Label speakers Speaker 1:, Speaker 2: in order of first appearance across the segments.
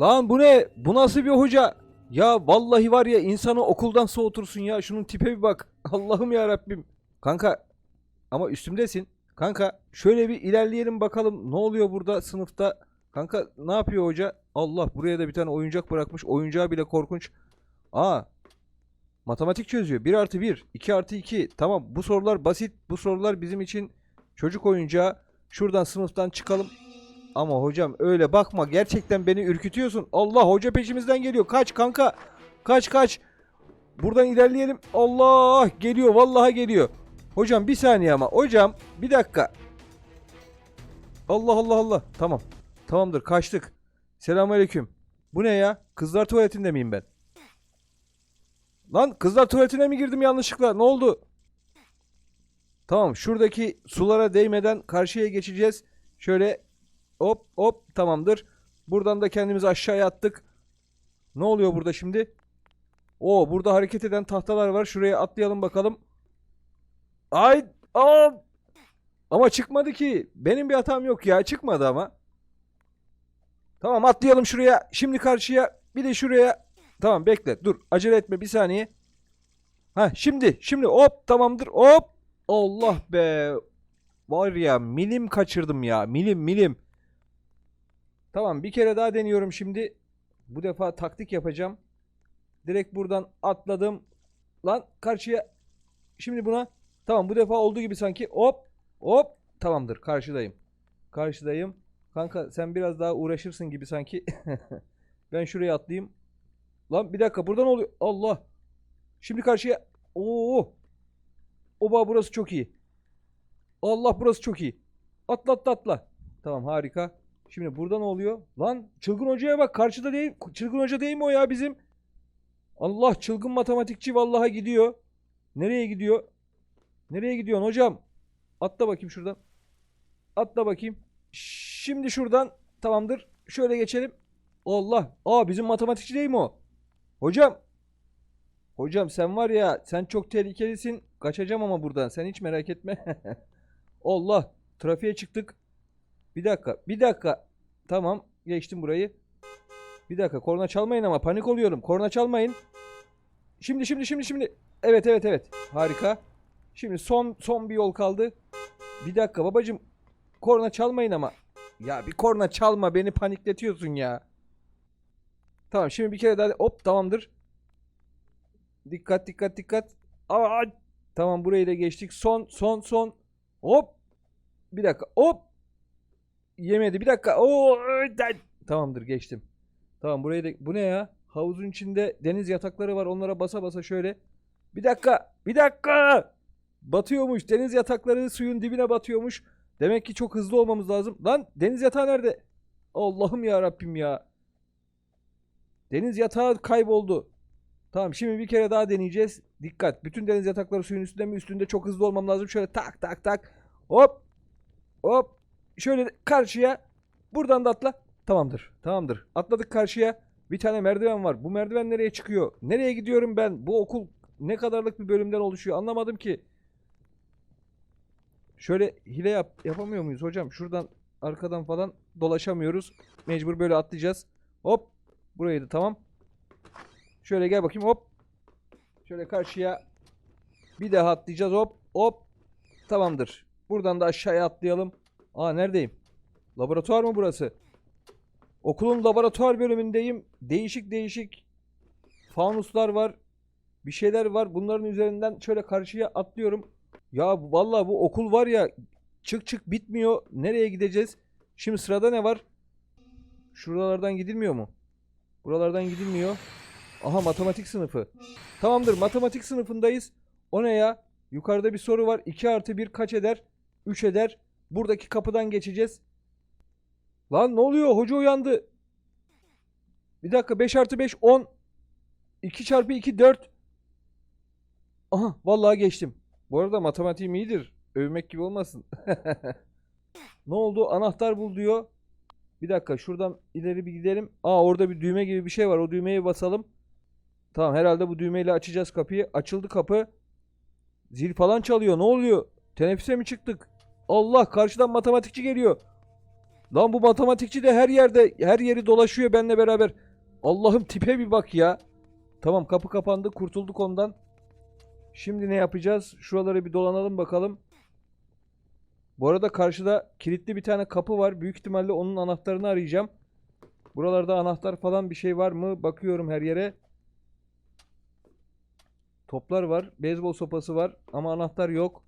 Speaker 1: Lan bu ne? Bu nasıl bir hoca? Ya vallahi var ya insanı okuldan soğutursun ya. Şunun tipe bir bak. Allah'ım ya Rabbim. Kanka ama üstümdesin. Kanka şöyle bir ilerleyelim bakalım ne oluyor burada sınıfta. Kanka ne yapıyor hoca? Allah buraya da bir tane oyuncak bırakmış. Oyuncağı bile korkunç. Aa matematik çözüyor. 1 artı 1, 2 artı 2. Tamam bu sorular basit. Bu sorular bizim için çocuk oyuncağı. Şuradan sınıftan çıkalım. Ama hocam öyle bakma. Gerçekten beni ürkütüyorsun. Allah hoca peşimizden geliyor. Kaç kanka. Kaç kaç. Buradan ilerleyelim. Allah geliyor. Vallahi geliyor. Hocam bir saniye ama. Hocam bir dakika. Allah Allah Allah. Tamam. Tamamdır kaçtık. Selamünaleyküm. Bu ne ya? Kızlar tuvaletinde miyim ben? Lan kızlar tuvaletine mi girdim yanlışlıkla? Ne oldu? Tamam şuradaki sulara değmeden karşıya geçeceğiz. Şöyle hop hop tamamdır. Buradan da kendimizi aşağıya attık. Ne oluyor burada şimdi? Oo burada hareket eden tahtalar var. Şuraya atlayalım bakalım. Ay aa! Ama çıkmadı ki. Benim bir hatam yok ya. Çıkmadı ama. Tamam atlayalım şuraya. Şimdi karşıya. Bir de şuraya. Tamam bekle. Dur. Acele etme bir saniye. Ha şimdi. Şimdi hop tamamdır. Hop. Allah be. Var ya milim kaçırdım ya. Milim milim. Tamam bir kere daha deniyorum şimdi. Bu defa taktik yapacağım. Direkt buradan atladım. Lan karşıya. Şimdi buna. Tamam bu defa olduğu gibi sanki. Hop. Hop. Tamamdır karşıdayım. Karşıdayım. Kanka sen biraz daha uğraşırsın gibi sanki. ben şuraya atlayayım. Lan bir dakika buradan oluyor. Allah. Şimdi karşıya. Oo. Oba burası çok iyi. Allah burası çok iyi. Atla atla atla. Tamam harika. Şimdi burada ne oluyor? Lan çılgın hocaya bak karşıda değil. Çılgın hoca değil mi o ya bizim? Allah çılgın matematikçi vallaha gidiyor. Nereye gidiyor? Nereye gidiyorsun hocam? Atla bakayım şuradan. Atla bakayım. Şimdi şuradan tamamdır. Şöyle geçelim. Allah. Aa bizim matematikçi değil mi o? Hocam. Hocam sen var ya sen çok tehlikelisin. Kaçacağım ama buradan. Sen hiç merak etme. Allah. Trafiğe çıktık. Bir dakika. Bir dakika. Tamam. Geçtim burayı. Bir dakika. Korna çalmayın ama panik oluyorum. Korna çalmayın. Şimdi şimdi şimdi şimdi. Evet evet evet. Harika. Şimdi son son bir yol kaldı. Bir dakika babacım. Korna çalmayın ama. Ya bir korna çalma beni panikletiyorsun ya. Tamam şimdi bir kere daha hop tamamdır. Dikkat dikkat dikkat. Aa, tamam burayı da geçtik. Son son son. Hop. Bir dakika. Hop. Yemedi. Bir dakika. Oo. Tamamdır geçtim. Tamam burayı da bu ne ya? Havuzun içinde deniz yatakları var. Onlara basa basa şöyle. Bir dakika. Bir dakika. Batıyormuş. Deniz yatakları suyun dibine batıyormuş. Demek ki çok hızlı olmamız lazım. Lan deniz yatağı nerede? Allah'ım ya Rabbim ya. Deniz yatağı kayboldu. Tamam şimdi bir kere daha deneyeceğiz. Dikkat. Bütün deniz yatakları suyun üstünde mi? Üstünde çok hızlı olmam lazım. Şöyle tak tak tak. Hop. Hop. Şöyle karşıya. Buradan da atla. Tamamdır. Tamamdır. Atladık karşıya. Bir tane merdiven var. Bu merdiven nereye çıkıyor? Nereye gidiyorum ben? Bu okul ne kadarlık bir bölümden oluşuyor? Anlamadım ki. Şöyle hile yap yapamıyor muyuz hocam? Şuradan arkadan falan dolaşamıyoruz. Mecbur böyle atlayacağız. Hop. Burayı da tamam. Şöyle gel bakayım hop. Şöyle karşıya bir daha atlayacağız hop hop. Tamamdır. Buradan da aşağıya atlayalım. Aa neredeyim? Laboratuvar mı burası? Okulun laboratuvar bölümündeyim. Değişik değişik fanuslar var. Bir şeyler var. Bunların üzerinden şöyle karşıya atlıyorum. Ya vallahi bu okul var ya çık çık bitmiyor. Nereye gideceğiz? Şimdi sırada ne var? Şuralardan gidilmiyor mu? Buralardan gidilmiyor. Aha matematik sınıfı. Tamamdır matematik sınıfındayız. O ne ya? Yukarıda bir soru var. 2 artı 1 kaç eder? 3 eder. Buradaki kapıdan geçeceğiz. Lan ne oluyor? Hoca uyandı. Bir dakika 5 artı 5 10. 2 çarpı 2 4. Aha vallahi geçtim. Bu arada matematiğim iyidir. Övmek gibi olmasın. ne oldu? Anahtar bul diyor. Bir dakika şuradan ileri bir gidelim. Aa orada bir düğme gibi bir şey var. O düğmeye basalım. Tamam herhalde bu düğmeyle açacağız kapıyı. Açıldı kapı. Zil falan çalıyor. Ne oluyor? Teneffüse mi çıktık? Allah karşıdan matematikçi geliyor. Lan bu matematikçi de her yerde her yeri dolaşıyor benimle beraber. Allah'ım tipe bir bak ya. Tamam kapı kapandı kurtulduk ondan. Şimdi ne yapacağız? Şuraları bir dolanalım bakalım. Bu arada karşıda kilitli bir tane kapı var. Büyük ihtimalle onun anahtarını arayacağım. Buralarda anahtar falan bir şey var mı? Bakıyorum her yere. Toplar var. Beyzbol sopası var. Ama anahtar yok.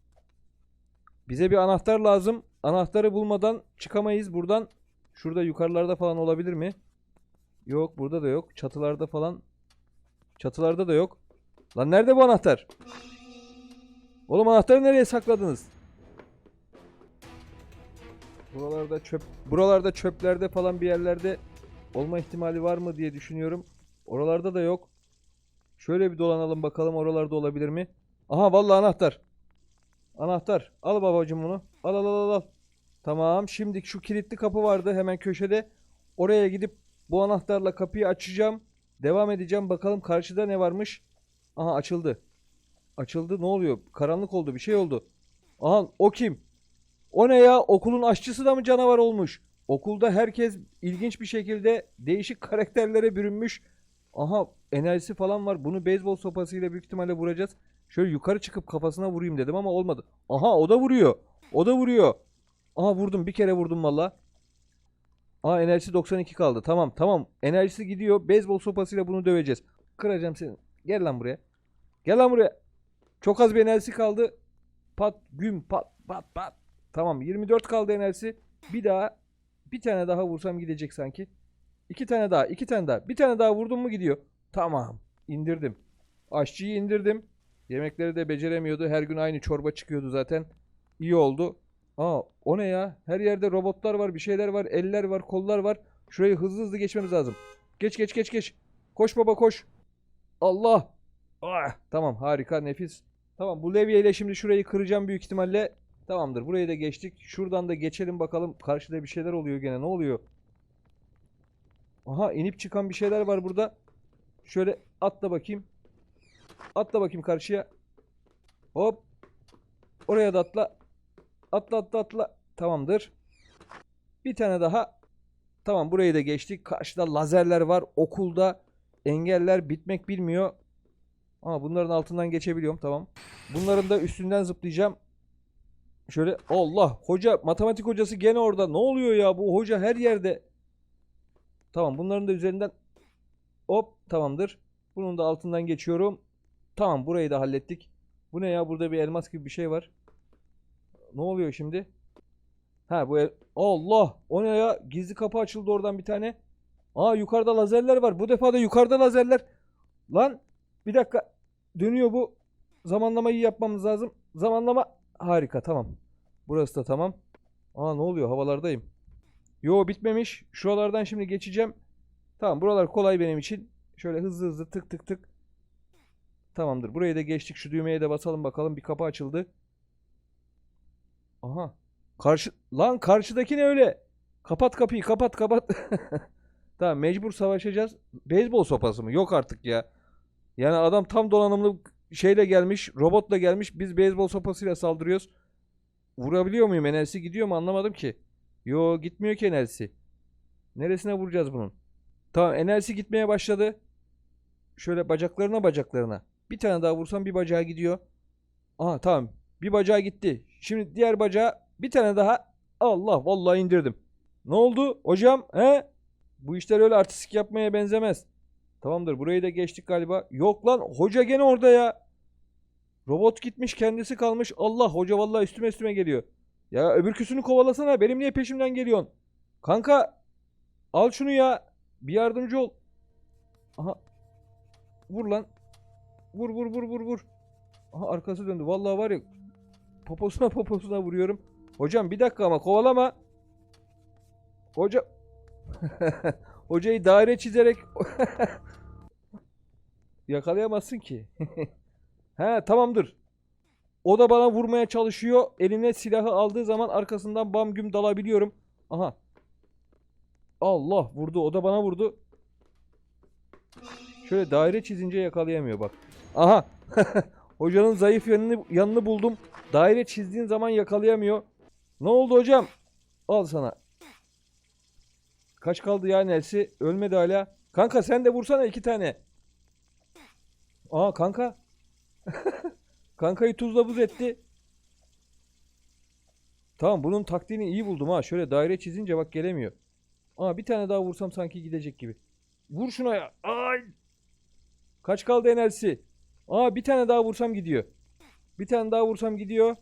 Speaker 1: Bize bir anahtar lazım. Anahtarı bulmadan çıkamayız buradan. Şurada yukarılarda falan olabilir mi? Yok burada da yok. Çatılarda falan. Çatılarda da yok. Lan nerede bu anahtar? Oğlum anahtarı nereye sakladınız? Buralarda çöp buralarda çöplerde falan bir yerlerde olma ihtimali var mı diye düşünüyorum. Oralarda da yok. Şöyle bir dolanalım bakalım oralarda olabilir mi? Aha vallahi anahtar. Anahtar. Al babacım bunu. Al al al al. Tamam. Şimdi şu kilitli kapı vardı hemen köşede. Oraya gidip bu anahtarla kapıyı açacağım. Devam edeceğim. Bakalım karşıda ne varmış. Aha açıldı. Açıldı. Ne oluyor? Karanlık oldu. Bir şey oldu. Aha o kim? O ne ya? Okulun aşçısı da mı canavar olmuş? Okulda herkes ilginç bir şekilde değişik karakterlere bürünmüş. Aha enerjisi falan var. Bunu beyzbol sopasıyla büyük ihtimalle vuracağız. Şöyle yukarı çıkıp kafasına vurayım dedim ama olmadı. Aha o da vuruyor. O da vuruyor. Aha vurdum. Bir kere vurdum valla. Aa enerjisi 92 kaldı. Tamam tamam. Enerjisi gidiyor. Beyzbol sopasıyla bunu döveceğiz. Kıracağım seni. Gel lan buraya. Gel lan buraya. Çok az bir enerjisi kaldı. Pat güm pat pat pat. Tamam 24 kaldı enerjisi. Bir daha bir tane daha vursam gidecek sanki. İki tane daha, iki tane daha. Bir tane daha vurdum mu gidiyor. Tamam. indirdim. Aşçıyı indirdim. Yemekleri de beceremiyordu. Her gün aynı çorba çıkıyordu zaten. İyi oldu. Aa o ne ya? Her yerde robotlar var, bir şeyler var, eller var, kollar var. Şurayı hızlı hızlı geçmemiz lazım. Geç geç geç geç. Koş baba koş. Allah. Ah, tamam harika nefis. Tamam bu levyeyle şimdi şurayı kıracağım büyük ihtimalle. Tamamdır burayı da geçtik. Şuradan da geçelim bakalım. Karşıda bir şeyler oluyor gene ne oluyor? Aha inip çıkan bir şeyler var burada. Şöyle atla bakayım. Atla bakayım karşıya. Hop. Oraya da atla. Atla atla atla. Tamamdır. Bir tane daha. Tamam burayı da geçtik. Karşıda lazerler var. Okulda engeller bitmek bilmiyor. Ama bunların altından geçebiliyorum. Tamam. Bunların da üstünden zıplayacağım. Şöyle Allah hoca matematik hocası gene orada. Ne oluyor ya bu hoca her yerde. Tamam bunların da üzerinden hop tamamdır. Bunun da altından geçiyorum. Tamam burayı da hallettik. Bu ne ya burada bir elmas gibi bir şey var. Ne oluyor şimdi? Ha bu el... Allah o ne ya gizli kapı açıldı oradan bir tane. Aa yukarıda lazerler var. Bu defa da yukarıda lazerler. Lan bir dakika dönüyor bu. Zamanlamayı yapmamız lazım. Zamanlama harika tamam. Burası da tamam. Aa ne oluyor havalardayım. Yo bitmemiş. Şuralardan şimdi geçeceğim. Tamam buralar kolay benim için. Şöyle hızlı hızlı tık tık tık. Tamamdır. Burayı da geçtik. Şu düğmeye de basalım bakalım. Bir kapı açıldı. Aha. Karşı lan karşıdaki ne öyle? Kapat kapıyı kapat kapat. tamam mecbur savaşacağız. Beyzbol sopası mı? Yok artık ya. Yani adam tam donanımlı şeyle gelmiş, robotla gelmiş. Biz beyzbol sopasıyla saldırıyoruz. Vurabiliyor muyum? Enerjisi gidiyor mu? Anlamadım ki. Yo gitmiyor ki enerjisi. Neresine vuracağız bunun? Tamam enerjisi gitmeye başladı. Şöyle bacaklarına bacaklarına. Bir tane daha vursam bir bacağı gidiyor. Aha tamam. Bir bacağı gitti. Şimdi diğer bacağı bir tane daha. Allah vallahi indirdim. Ne oldu hocam? He? Bu işler öyle artistik yapmaya benzemez. Tamamdır burayı da geçtik galiba. Yok lan hoca gene orada ya. Robot gitmiş kendisi kalmış. Allah hoca vallahi üstüme üstüme geliyor. Ya öbürküsünü kovalasana. Benim niye peşimden geliyorsun? Kanka al şunu ya. Bir yardımcı ol. Aha. Vur lan. Vur vur vur vur vur. Aha arkası döndü. Vallahi var ya poposuna poposuna vuruyorum. Hocam bir dakika ama kovalama. Hoca Hocayı daire çizerek yakalayamazsın ki. He tamamdır. O da bana vurmaya çalışıyor. Eline silahı aldığı zaman arkasından bam güm dalabiliyorum. Aha. Allah vurdu. O da bana vurdu. Şöyle daire çizince yakalayamıyor bak. Aha. Hocanın zayıf yanını, yanını buldum. Daire çizdiğin zaman yakalayamıyor. Ne oldu hocam? Al sana. Kaç kaldı ya Nelsi? Ölmedi hala. Kanka sen de vursana iki tane. Aa kanka. Kankayı tuzla buz etti. Tamam bunun taktiğini iyi buldum ha. Şöyle daire çizince bak gelemiyor. Aa bir tane daha vursam sanki gidecek gibi. Vur şuna ya. Ay. Kaç kaldı enerjisi? Aa bir tane daha vursam gidiyor. Bir tane daha vursam gidiyor.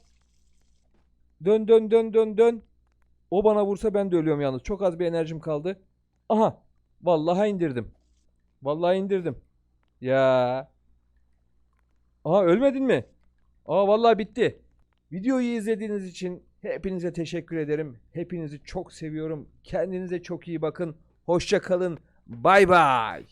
Speaker 1: Dön dön dön dön dön. O bana vursa ben de ölüyorum yalnız. Çok az bir enerjim kaldı. Aha. Vallahi indirdim. Vallahi indirdim. Ya. Aha ölmedin mi? Aa vallahi bitti. Videoyu izlediğiniz için hepinize teşekkür ederim. Hepinizi çok seviyorum. Kendinize çok iyi bakın. Hoşça kalın. Bay bay.